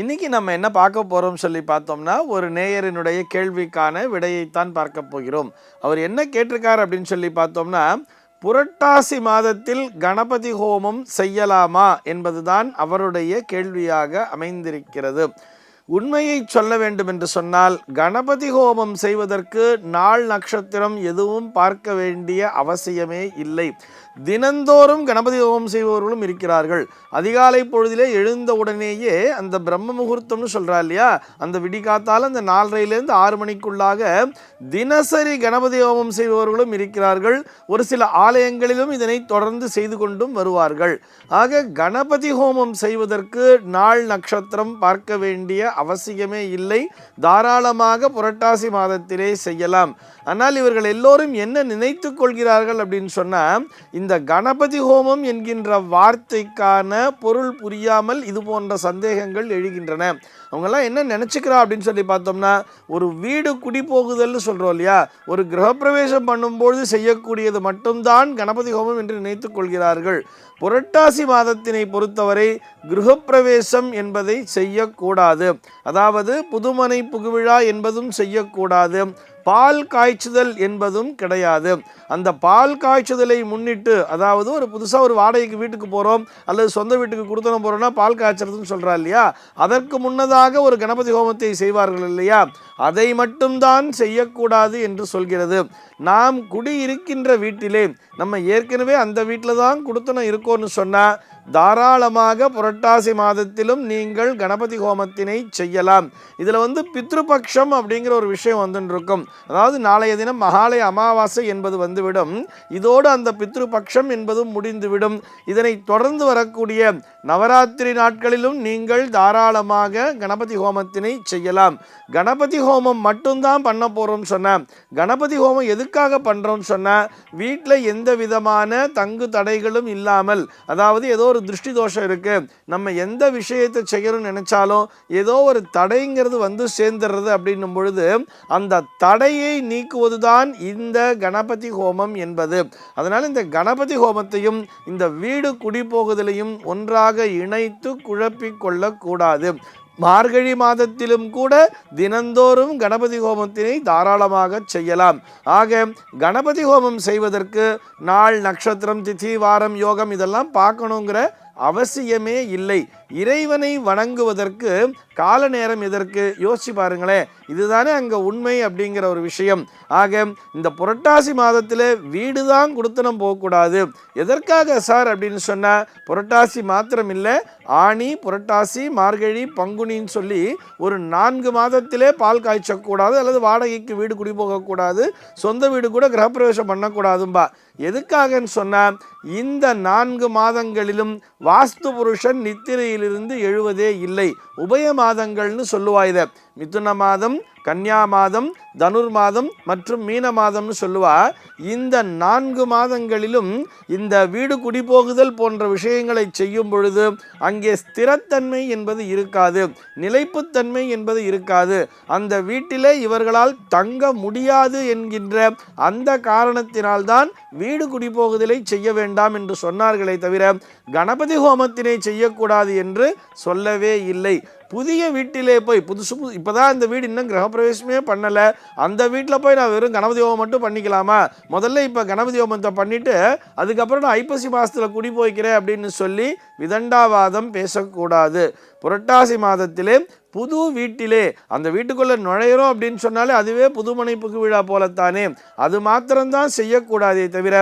இன்னைக்கு நம்ம என்ன பார்க்க போகிறோம் சொல்லி பார்த்தோம்னா ஒரு நேயரினுடைய கேள்விக்கான விடையைத்தான் பார்க்க போகிறோம். அவர் என்ன கேட்டிருக்கார் அப்படின்னு சொல்லி பார்த்தோம்னா புரட்டாசி மாதத்தில் கணபதி ஹோமம் செய்யலாமா என்பதுதான் அவருடைய கேள்வியாக அமைந்திருக்கிறது. உண்மையை சொல்ல வேண்டும் என்று சொன்னால் கணபதி ஹோமம் செய்வதற்கு நாள் நட்சத்திரம் எதுவும் பார்க்க வேண்டிய அவசியமே இல்லை. தினந்தோறும் கணபதி ஹோமம் செய்பவர்களும் இருக்கிறார்கள். அதிகாலை பொழுதிலே எழுந்த உடனேயே அந்த பிரம்ம முகூர்த்தம்னு சொல்கிறா இல்லையா? அந்த விடிகாத்தால் அந்த நாலரையிலேருந்து ஆறு மணிக்குள்ளாக தினசரி கணபதி ஹோமம் செய்பவர்களும் இருக்கிறார்கள். ஒரு சில ஆலயங்களிலும் இதனை தொடர்ந்து செய்து கொண்டும் வருவார்கள். ஆக கணபதி ஹோமம் செய்வதற்கு நாள் நட்சத்திரம் பார்க்க வேண்டிய அவசியமே இல்லை. தாராளமாக புரட்டாசி மாதத்திலே செய்யலாம். ஆனால் இவர்கள் எல்லோரும் என்ன நினைத்து கொள்கிறார்கள் அப்படின்னு சொன்னால் இந்த கணபதி ஹோமம் என்கின்ற வார்த்தைக்கான பொருள் புரியாமல் இது போன்ற சந்தேகங்கள் எழுகின்றன. அவங்கெல்லாம் என்ன நினச்சிக்கிறா அப்படின்னு சொல்லி பார்த்தோம்னா ஒரு வீடு குடி போகுதல்னு சொல்கிறோம் இல்லையா? ஒரு கிரகப்பிரவேசம் பண்ணும்பொழுது செய்யக்கூடியது மட்டும்தான் கணபதி ஹோமம் என்று நினைத்து கொள்கிறார்கள். புரட்டாசி மாதத்தினை பொறுத்தவரை கிரகப்பிரவேசம் என்பதை செய்யக்கூடாது. அதாவது புதுமனை புகுவிழா என்பதும் செய்யக்கூடாது. பால் காய்ச்சுதல் என்பதும் கிடையாது. அந்த பால் காய்ச்சுதலை முன்னிட்டு அதாவது ஒரு புதுசாக ஒரு வாடகைக்கு வீட்டுக்கு போகிறோம் அல்லது சொந்த வீட்டுக்கு கொடுத்தனம் போகிறோம்னா பால் காய்ச்சறதுன்னு சொல்கிறா இல்லையா? அதற்கு முன்னதாக ஒரு கணபதி ஹோமத்தை செய்வார்கள் இல்லையா? அதை மட்டும்தான் செய்யக்கூடாது என்று சொல்கிறது. நாம் குடி இருக்கின்ற வீட்டிலே நம்ம ஏற்கனவே அந்த வீட்டில் தான் கொடுத்தனம் இருக்கோன்னு சொன்னால் தாராளமாக புரட்டாசி மாதத்திலும் நீங்கள் கணபதி ஹோமத்தினை செய்யலாம். இதில் வந்து பித்ருபக்ஷம் அப்படிங்கிற ஒரு விஷயம் வந்துன்னு இருக்கும் அதாவது நாளைய தினம் மகாலய அமாவாசை என்பது வந்துவிடும். இதோடு அந்த பித்ருபக்ஷம் என்பதும் முடிந்துவிடும். இதனை தொடர்ந்து வரக்கூடிய நவராத்திரி நாட்களிலும் நீங்கள் தாராளமாக கணபதி ஹோமத்தினை செய்யலாம். கணபதி ஹோமம் மட்டும்தான் பண்ண போகிறோம் சொன்ன. கணபதி ஹோமம் எதுக்காக பண்ணுறோம்னு சொன்னால் வீட்டில் எந்த விதமான தங்கு தடைகளும் இல்லாமல் அதாவது ஏதோ ஒரு திருஷ்டி தோஷம் இருக்குது நம்ம எந்த விஷயத்தை செய்யணும்னு நினச்சாலும் ஏதோ ஒரு தடைங்கிறது வந்து சேர்ந்துடுறது அப்படின்னும் பொழுது அந்த தடையை நீக்குவது தான் இந்த கணபதி ஹோமம் என்பது. அதனால் இந்த கணபதி ஹோமத்தையும் இந்த வீடு குடிபோகுதலையும் ஒன்றாக இணைத்து குழப்பிக் கொள்ளக்கூடாது. மார்கழி மாதத்திலும் கூட தினந்தோறும் கணபதி ஹோமத்தினை தாராளமாக செய்யலாம். ஆக கணபதி ஹோமம் செய்வதற்கு நாள் நட்சத்திரம் திதி வாரம் யோகம் இதெல்லாம் பார்க்கணுங்கிற அவசியமே இல்லை. இறைவனை வணங்குவதற்கு கால நேரம் எதற்கு? யோசிச்சு பாருங்களேன். இதுதானே அங்கே உண்மை அப்படிங்கிற ஒரு விஷயம். ஆக இந்த புரட்டாசி மாதத்தில் வீடு தான் கொடுத்தனம் போகக்கூடாது. எதற்காக சார் அப்படின்னு சொன்னால் புரட்டாசி மாத்திரம் இல்லை ஆணி புரட்டாசி மார்கழி பங்குனின்னு சொல்லி ஒரு நான்கு மாதத்திலே பால் காய்ச்சக்கூடாது அல்லது வாடகைக்கு வீடு குடி போகக்கூடாது சொந்த வீடு கூட கிரகப்பிரவேசம் பண்ணக்கூடாதும்பா. எதுக்காகன்னு சொன்னால் இந்த நான்கு மாதங்களிலும் வாஸ்து புருஷன் நித்திரையிலிருந்து எழுவதே இல்லை. உபய மாதங்கள்னு சொல்லுவா இதை. மிதுன மாதம் கன்னியா மாதம் தனுர் மாதம் மற்றும் மீன மாதம்னு சொல்லுவா. இந்த நான்கு மாதங்களிலும் இந்த வீடு குடிபோகுதல் போன்ற விஷயங்களை செய்யும் பொழுது அங்கே ஸ்திரத்தன்மை என்பது இருக்காது நிலைப்புத்தன்மை என்பது இருக்காது. அந்த வீட்டிலே இவர்களால் தங்க முடியாது என்கின்ற அந்த காரணத்தினால்தான் வீடு குடிபோகுதலை செய்ய வேண்டாம் என்று சொன்னார்களே தவிர கணபதி ஹோமத்தினை செய்யக்கூடாது என்று சொல்லவே இல்லை. புதிய வீட்டிலே போய் புதுசு புது இப்போ தான் இந்த வீடு இன்னும் கிரகப்பிரவேசமே பண்ணலை. அந்த வீட்டில் போய் நான் வெறும் கணபதி ஹோமம் மட்டும் பண்ணிக்கலாமா? முதல்ல இப்போ கணபதி ஹோமத்தை பண்ணிவிட்டு அதுக்கப்புறம் நான் ஐப்பசி மாதத்தில் குடி போய்க்கிறேன் அப்படின்னு சொல்லி விதண்டாவாதம் பேசக்கூடாது. புரட்டாசி மாதத்திலே புது வீட்டிலே அந்த வீட்டுக்குள்ளே நுழையிறோம் அப்படின்னு சொன்னாலே அதுவே புதுமனை புகு விழா போலத்தானே. அது மாத்திரம்தான் செய்யக்கூடாதே தவிர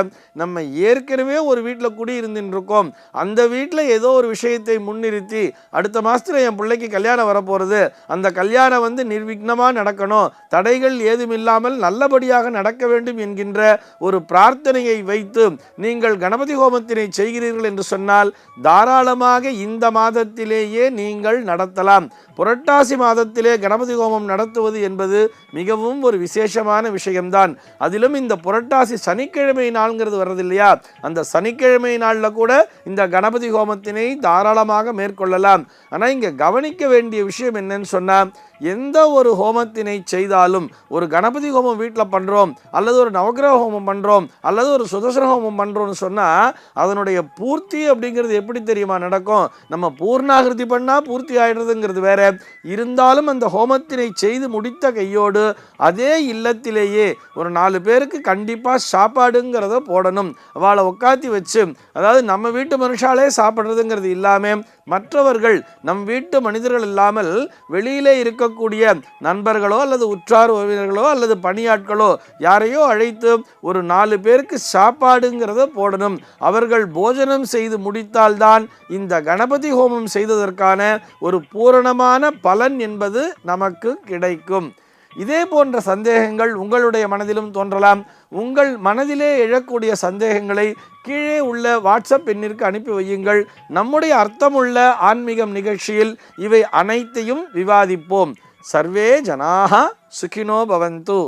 நம்ம ஏற்கனவே ஒரு வீட்டில் குடி இருந்துருக்கோம் அந்த வீட்டில் ஏதோ ஒரு விஷயத்தை முன்னிறுத்தி அடுத்த மாதத்தில் என் பிள்ளைக்கு கல்யாணம் வரப்போகிறது அந்த கல்யாணம் வந்து நிர்விக்னமாக நடக்கணும். தடைகள் ஏதும் இல்லாமல் நல்லபடியாக நடக்க வேண்டும் என்கின்ற ஒரு பிரார்த்தனையை வைத்து நீங்கள் கணபதி ஹோமத்தினை செய்கிறீர்கள் என்று சொன்னால் தாராளமாக இந்த மாதத்திலேயே நீங்கள் நடத்தலாம். புரட்டாசி மாதத்திலே கணபதி ஹோமம் நடத்துவது என்பது மிகவும் ஒரு விசேஷமான விஷயம்தான். அதிலும் இந்த புரட்டாசி சனிக்கிழமை நாள்ங்கிறது வர்றது இல்லையா அந்த சனிக்கிழமை நாளில் கூட இந்த கணபதி ஹோமத்தினை தாராளமாக மேற்கொள்ளலாம். ஆனால் இங்கே கவனிக்க வேண்டிய விஷயம் என்னன்னு சொன்னால் எந்த ஒரு ஹோமத்தினை செய்தாலும் ஒரு கணபதி ஹோமம் வீட்டில் பண்ணுறோம் அல்லது ஒரு நவக்கிரக ஹோமம் பண்ணுறோம் அல்லது ஒரு சுதர்சன ஹோமம் பண்ணுறோம்னு சொன்னால் அதனுடைய பூர்த்தி அப்படிங்கிறது எப்படி தெரியுமா நடக்கும்? நம்ம பூர்ணாகிருதி பண்ணால் பூர்த்தி ஆகிடுறதுங்கிறது வேறு. இருந்தாலும் அந்த ஹோமத்தினை செய்து முடித்த கையோடு அதே இல்லத்திலேயே ஒரு நாலு பேருக்கு கண்டிப்பாக சாப்பாடுங்கிறத போடணும். அவளை உட்காத்தி வச்சு அதாவது நம்ம வீட்டு மனுஷாலே சாப்பிட்றதுங்கிறது இல்லாமல் மற்றவர்கள் நம் வீட்டு மனிதர்கள் இல்லாமல் வெளியிலே இருக்கக்கூடிய நண்பர்களோ அல்லது உற்றார் உறவினர்களோ அல்லது பணியாட்களோ யாரையோ அழைத்து ஒரு நாலு பேருக்கு சாப்பாடுங்கிறத போடணும். அவர்கள் போஜனம் செய்து முடித்தால்தான் இந்த கணபதி ஹோமம் செய்ததற்கான ஒரு பூரணமான பலன் என்பது நமக்கு கிடைக்கும். இதே போன்ற சந்தேகங்கள் உங்களுடைய மனதிலும் தோன்றலாம். உங்கள் மனதிலே எழக்கூடிய சந்தேகங்களை கீழே உள்ள வாட்ஸ்அப் எண்ணிற்கு அனுப்பி வையுங்கள். நம்முடைய அர்த்தமுள்ள ஆன்மீகம் நிகழ்ச்சியில் இவை அனைத்தையும் விவாதிப்போம். சர்வே ஜனாக சுகினோ பவந்து.